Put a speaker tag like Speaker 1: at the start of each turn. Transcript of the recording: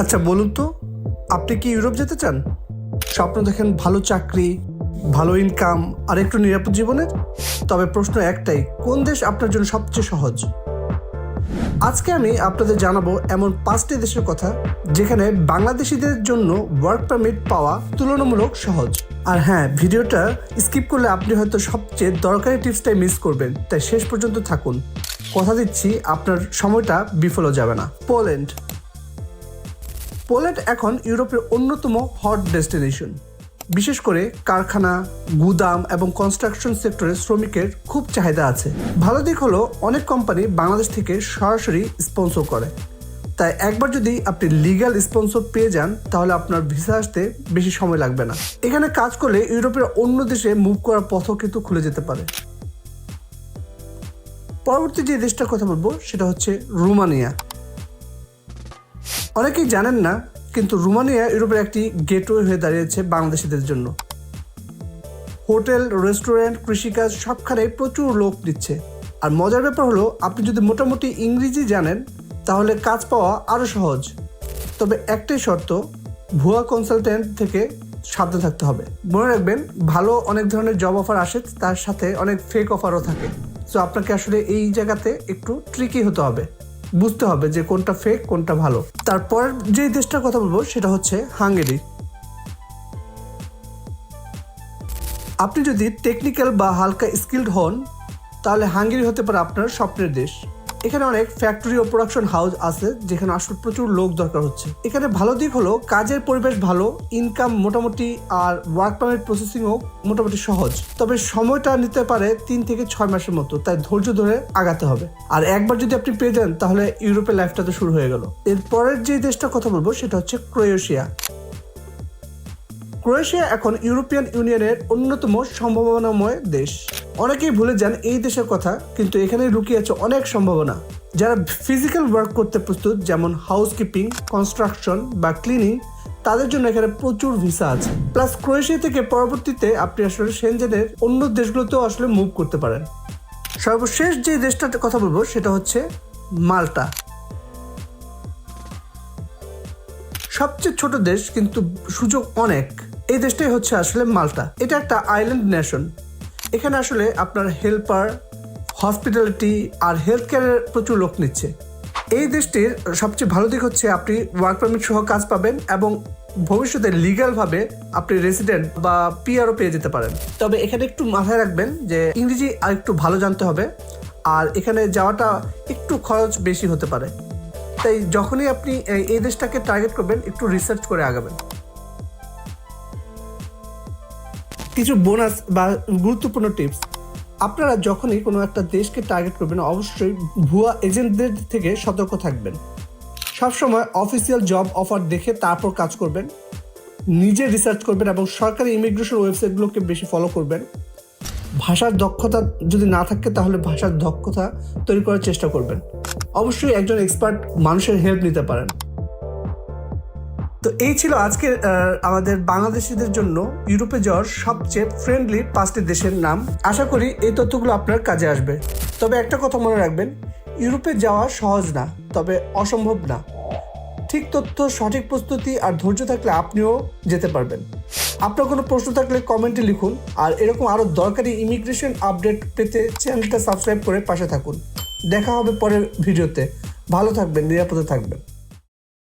Speaker 1: আচ্ছা বলুন তো, আপনি কি ইউরোপ যেতে চান? স্বপ্ন দেখেন ভালো চাকরি, ভালো ইনকাম আর একটু নিরাপদ জীবনের? তবে প্রশ্ন একটাই, কোন দেশ আপনার জন্য সবচেয়ে সহজ? আজকে আমি আপনাদের জানাব এমন পাঁচটি দেশের কথা, যেখানে বাংলাদেশিদের জন্য ওয়ার্ক পারমিট পাওয়া তুলনামূলক সহজ। আর হ্যাঁ ভিডিওটা স্কিপ করলে আপনি হয়তো সবচেয়ে দরকারি টিপসটাই মিস করবেন। তাই শেষ পর্যন্ত থাকুন। কথা দিচ্ছি, আপনার সময়টা বিফলও যাবে না। পোল্যান্ড। পোল্যান্ড এখন ইউরোপের অন্যতম হট ডেস্টিনেশন বিশেষ করে কারখানা, গুদাম এবং কনস্ট্রাকশন সেক্টরে শ্রমিকের খুব চাহিদা আছে। ভালো দিক হলো, অনেক কোম্পানি বাংলাদেশ থেকে সরাসরি স্পন্সর করে। তাই একবার যদি আপনি লিগ্যাল স্পন্সর পেয়ে যান, তাহলে আপনার ভিসা আসতে বেশি সময় লাগবে না। এখানে কাজ করলে ইউরোপের অন্য দেশে মুভ করার পথও কিন্তু খুলে যেতে পারে। পরবর্তী যে দেশটার কথা বলব, সেটা হচ্ছে রোমানিয়া। অনেকেই জানেন না, কিন্তু রোমানিয়া ইউরোপের একটি গেটওয়ে হয়ে দাঁড়িয়েছে বাংলাদেশিদের জন্য। হোটেল, রেস্টুরেন্ট, কৃষিকাজ সবখানে প্রচুর লোক দিচ্ছে আর মজার ব্যাপার হলো, আপনি যদি মোটামুটি ইংরেজি জানেন, তাহলে কাজ পাওয়া আরও সহজ। তবে একটাই শর্ত, ভুয়া কনসালটেন্ট থেকে সাবধান থাকতে হবে। মনে রাখবেন, ভালো অনেক ধরনের জব অফার আসে, তার সাথে অনেক ফেক অফারও থাকে। সো আপনাকে আসলে এই জায়গাতে একটু ট্রিকি হতে হবে। বুঝতে হবে যে কোনটা ফেক কোনটা ভালো। তারপর যে দেশটার কথা বলব, সেটা হচ্ছে হাঙ্গেরি। আপনি যদি টেকনিক্যাল বা হালকা স্কিল্ড হন, তাহলে হাঙ্গেরি হতে পারে আপনার স্বপ্নের দেশ। এখানে অনেক ফ্যাক্টরি ও প্রোডাকশন হাউস আছে, যেখানে আসলে প্রচুর লোক দরকার হচ্ছে। এখানে ভালো দিক হলো, কাজের পরিবেশ ভালো ইনকাম মোটামুটি আর ওয়ার্ক পারমিট প্রসেসিংও মোটামুটি সহজ। তবে সময়টা নিতে পারে তিন থেকে ছয় মাসের মতো, তাই ধৈর্য ধরে আগাতে হবে। আর একবার যদি আপনি পেয়ে যান, তাহলে ইউরোপের লাইফটা তো শুরু হয়ে গেল। এরপরের যে দেশটার কথা বলব, সেটা হচ্ছে ক্রোয়েশিয়া। ক্রোয়েশিয়া এখন ইউরোপিয়ান ইউনিয়নের অন্যতম সম্ভাবনাময় দেশ। অনেকেই ভুলে যান এই দেশের কথা, কিন্তু এখানে লুকিয়ে আছে অনেক সম্ভাবনা। যারা ফিজিক্যাল ওয়ার্ক করতে প্রস্তুত, যেমন হাউসকিপিং কনস্ট্রাকশন বা ক্লিনিং তাদের জন্য এখানে প্রচুর ভিসা আছে। প্লাস ক্রোয়েশিয়া থেকে পরবর্তীতে আপনি আসলে সেনজেনের অন্য দেশগুলোতেও আসলে মুভ করতে পারেন। সর্বশেষ যে দেশটার কথা বলব, সেটা হচ্ছে মাল্টা। সবচেয়ে ছোট দেশ, কিন্তু সুযোগ অনেক। এই দেশটাই হচ্ছে আসলে মাল্টা। এটা একটা আইল্যান্ড নেশন এখানে আসলে আপনার হেল্পার হসপিটালিটি আর হেলথ কেয়ারের প্রচুর লোক নিচ্ছে। এই দেশটির সবচেয়ে ভালো দিক হচ্ছে আপনি ওয়ার্ক পারমিট সহ কাজ পাবেন এবং ভবিষ্যতে লিগ্যালভাবে আপনি রেসিডেন্ট বা পিআরও পেয়ে যেতে পারেন। তবে এখানে একটু মাথায় রাখবেন যে ইংরেজি আর একটু ভালো জানতে হবে, আর এখানে যাওয়াটা একটু খরচ বেশি হতে পারে। তাই যখনই আপনি এই দেশটাকে টার্গেট করবেন, একটু রিসার্চ করে আগাবেন। কিছু বোনাস বা গুরুত্বপূর্ণ টিপস আপনারা যখনই কোনো একটা দেশকে টার্গেট করবেন, অবশ্যই ভুয়া এজেন্টদের থেকে সতর্ক থাকবেন। সবসময় অফিসিয়াল জব অফার দেখে তারপর কাজ করবেন, নিজে রিসার্চ করবেন এবং সরকারি ইমিগ্রেশন ওয়েবসাইটগুলোকে বেশি ফলো করবেন। ভাষার দক্ষতা যদি না থাকে, তাহলে ভাষার দক্ষতা তৈরি করার চেষ্টা করবেন। অবশ্যই একজন এক্সপার্ট মানুষের হেল্প নিতে পারেন। তো এই ছিল আজকে আমাদের বাংলাদেশিদের জন্য ইউরোপে যাওয়ার সবচেয়ে ফ্রেন্ডলি পাঁচটি দেশের নাম। আশা করি এই তথ্যগুলো আপনার কাজে আসবে। তবে একটা কথা মনে রাখবেন, ইউরোপে যাওয়া সহজ না, তবে অসম্ভব না। ঠিক তথ্য, সঠিক প্রস্তুতি আর ধৈর্য থাকলে আপনিও যেতে পারবেন। আপনার কোনো প্রশ্ন থাকলে কমেন্টে লিখুন, আর এরকম আরও দরকারি ইমিগ্রেশন আপডেট পেতে চ্যানেলটা সাবস্ক্রাইব করে পাশে থাকুন। দেখা হবে পরের ভিডিওতে ভালো থাকবেন, নিরাপদে থাকবেন।